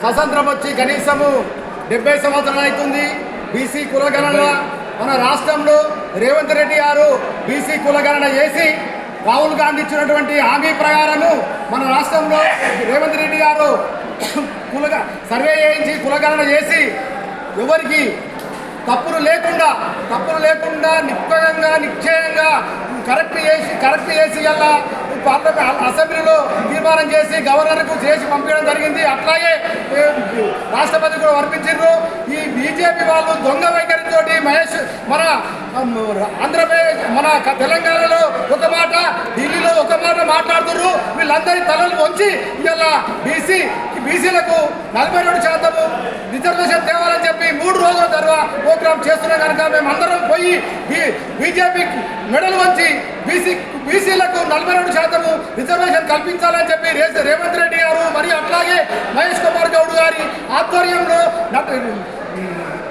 స్వతంత్రం వచ్చి కనీసము డెబ్బై సంవత్సరాలు అవుతుంది బీసీ కులగణన మన రాష్ట్రంలో రేవంత్ రెడ్డి గారు బీసీ కులగణన చేసి రాహుల్ గాంధీ ఇచ్చినటువంటి హామీ ప్రకారము మన రాష్ట్రంలో రేవంత్ రెడ్డి గారు కులగ సర్వే చేయించి కులగణన చేసి ఎవరికి తప్పులు లేకుండా తప్పులు లేకుండా నిశ్చయంగా నిశ్చయంగా కరెక్ట్ చేసి కరెక్ట్ చేసి అలా పార్లమెంట్ అసెంబ్లీలో తీర్మానం చేసి గవర్నర్కు చేసి పంపించడం జరిగింది. అట్లాగే రాష్ట్రపతి కూడా వర్పించారు ఈ బీజేపీ వాళ్ళు దొంగ వైఖరితోటి మహేష్ మన ఆంధ్రప్రదేశ్ మన తెలంగాణలో ఒక మాట ఢిల్లీలో ఒక మాట మాట్లాడుతున్నారు వీళ్ళందరి తలలు వంచి ఇలా బీసీ బీసీలకు నలభై రెండు శాతము రిజర్వేషన్ తేవాలని చెప్పి మూడు రోజుల తర్వాత ప్రోగ్రామ్ చేస్తున్నాం కనుక మేము అందరం పోయి బీజేపీ మెడలు వంచి బీసీ బీసీలకు నలభై రెండు శాతము రిజర్వేషన్ కల్పించాలని చెప్పి రేవంత్ రెడ్డి గారు మరియు అట్లాగే మహేష్ కుమార్ గౌడ్ గారి ఆధ్వర్యంలో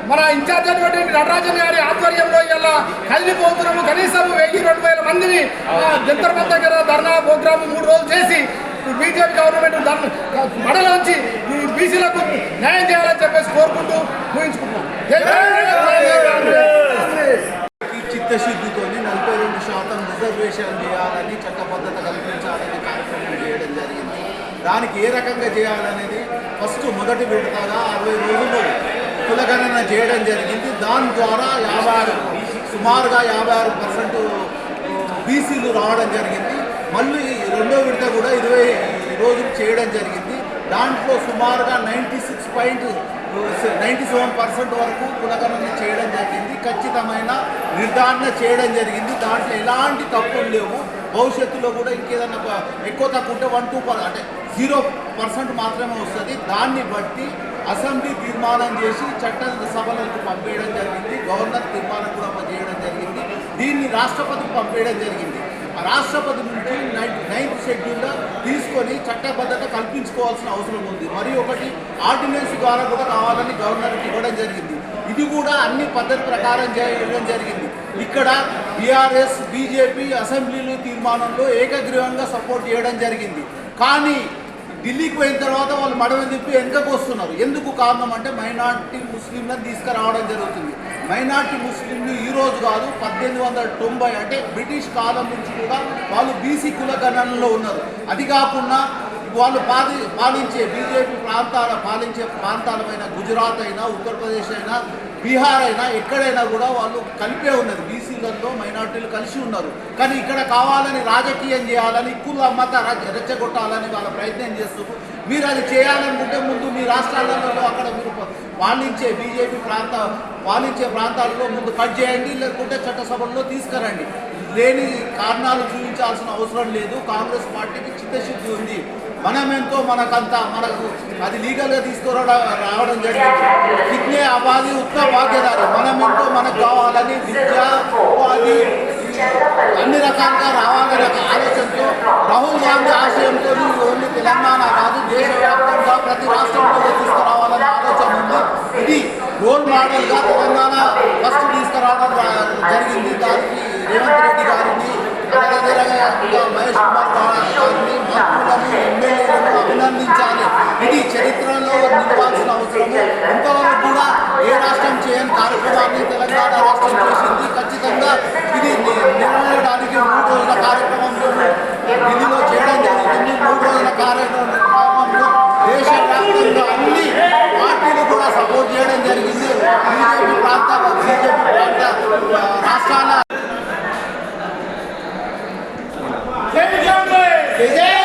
మన ఇన్ఛార్జ్ అయినటువంటి నటరాజన్ గారి ఆధ్వర్యంలో ఇలా కదిలిపోతున్నాము కనీసం వెయ్యి రెండు వేల మందిని ఆ, జంతర్ దగ్గర ధర్నా ప్రోగ్రామ్ మూడు రోజులు చేసి బీజేపీ గవర్నమెంట్ మడలోంచి బీసీలకు న్యాయం చేయాలని చెప్పేసి కోరుకుంటూ ఊహించుకుంటున్నాం జై చిత్తశుద్ధితో నలభై రెండు శాతం రిజర్వేషన్ చేయాలని చట్టబద్ధత కల్పించాలని కార్యక్రమం చేయడం జరిగింది. దానికి ఏ రకంగా చేయాలనేది ఫస్ట్ మొదటి విడతగా అరవై రోజులు విస్తరణ చేయడం జరిగింది. దాని ద్వారా యాభై ఆరు సుమారుగా యాభై ఆరు పర్సెంట్ బీసీలు రావడం జరిగింది. మళ్ళీ రెండో విడత కూడా ఇరవై రోజులు చేయడం జరిగింది. దాంట్లో సుమారుగా ninety six point ninety seven percent వరకు కులగణన చేయడం జరిగింది. ఖచ్చితమైన నిర్ధారణ చేయడం జరిగింది. దాంట్లో ఎలాంటి తప్పులు లేవు. భవిష్యత్తులో కూడా ఇంకేదన్నా ఎక్కువ తక్కువ ఉంటే వన్ టూ పర్ అంటే జీరో పర్సెంట్ మాత్రమే వస్తుంది. దాన్ని బట్టి అసెంబ్లీ తీర్మానం చేసి చట్ట సభలకు పంపేయడం జరిగింది. గవర్నర్ తీర్మానం కూడా చేయడం జరిగింది. దీన్ని రాష్ట్రపతికి పంపేయడం జరిగింది. ఆ రాష్ట్రపతి నుంచి నైన్త్ నైన్త్ షెడ్యూల్లో తీసుకొని చట్టబద్ధత కల్పించుకోవాల్సిన అవసరం ఉంది. మరి ఒకటి ఆర్డినెన్స్ ద్వారా కూడా కావాలని గవర్నర్కి ఇవ్వడం జరిగింది. ఇది కూడా అన్ని పద్ధతి ప్రకారం చేయడం జరిగింది. ఇక్కడ బీఆర్ఎస్ బీజేపీ అసెంబ్లీలు తీర్మానంలో ఏకగ్రీవంగా సపోర్ట్ చేయడం జరిగింది. కానీ ఢిల్లీకి పోయిన తర్వాత వాళ్ళు మడవని తిప్పి వెనుకకు వస్తున్నారు. ఎందుకు కారణం అంటే మైనార్టీ ముస్లింలను తీసుకురావడం జరుగుతుంది. మైనార్టీ ముస్లింలు ఈ రోజు కాదు పద్దెనిమిది వందల తొంభై అంటే బ్రిటిష్ కాలం నుంచి కూడా వాళ్ళు బీసీ కుల గణనలో ఉన్నారు. అది కాకుండా వాళ్ళు పాలి పాలించే బీజేపీ ప్రాంతాల పాలించే ప్రాంతాలమైన గుజరాత్ అయినా ఉత్తరప్రదేశ్ అయినా బీహార్ అయినా ఎక్కడైనా కూడా వాళ్ళు కలిపే ఉన్నది. బీసీలలో మైనార్టీలు కలిసి ఉన్నారు. కానీ ఇక్కడ కావాలని రాజకీయం చేయాలని కుల మత రెచ్చగొట్టాలని వాళ్ళ ప్రయత్నం చేస్తున్నారు. మీరు అది చేయాలనుకుంటే ముందు మీ రాష్ట్రాలలో అక్కడ మీరు పాలించే బీజేపీ ప్రాంత పాలించే ప్రాంతాలలో ముందు కట్ చేయండి లేకుంటే చట్టసభల్లో తీసుకురండి. లేని కారణాలు చూపించాల్సిన అవసరం లేదు. కాంగ్రెస్ పార్టీకి చిత్తశుద్ధి ఉంది. మనమెంతో మనకంతా మనకు అది లీగల్గా తీసుకురావడం రావడం జరిగింది. విజ్ఞే అవాది ఉత్త బాధ్యదారు మనం ఎంతో మనకు కావాలని విద్య ఉపాధి అన్ని రకాలుగా రావాలనే ఒక ఆలోచనతో రాహుల్ గాంధీ ఆశయంతో ఓన్లీ తెలంగాణ కాదు దేశవ్యాప్తంగా ప్రతి రాష్ట్రంలో తీసుకురావాలనే ఆలోచన ఉంది. ఇది రోల్ మోడల్గా తెలంగాణ ఫస్ట్ తీసుకురావడం జరిగింది. చరిత్రలో నింపాల్సిన అవసరము. ఇంతవరకు కూడా ఏ రాష్ట్రం చేయని కార్యక్రమాన్ని తెలంగాణ రాష్ట్రం చేసింది. ఖచ్చితంగా ఇది నిర్వహించడానికి మూడు రోజుల కార్యక్రమంలో ఇందులో చేయడం జరుగుతుంది మూడు రోజుల కార్యక్రమంలో దేశ వ్యాప్తంగా అన్ని పార్టీలు కూడా సపోర్ట్ చేయడం జరిగింది. బీజేపీ ప్రాంత బీజేపీ ప్రాంత రాష్ట్రాల విజయ్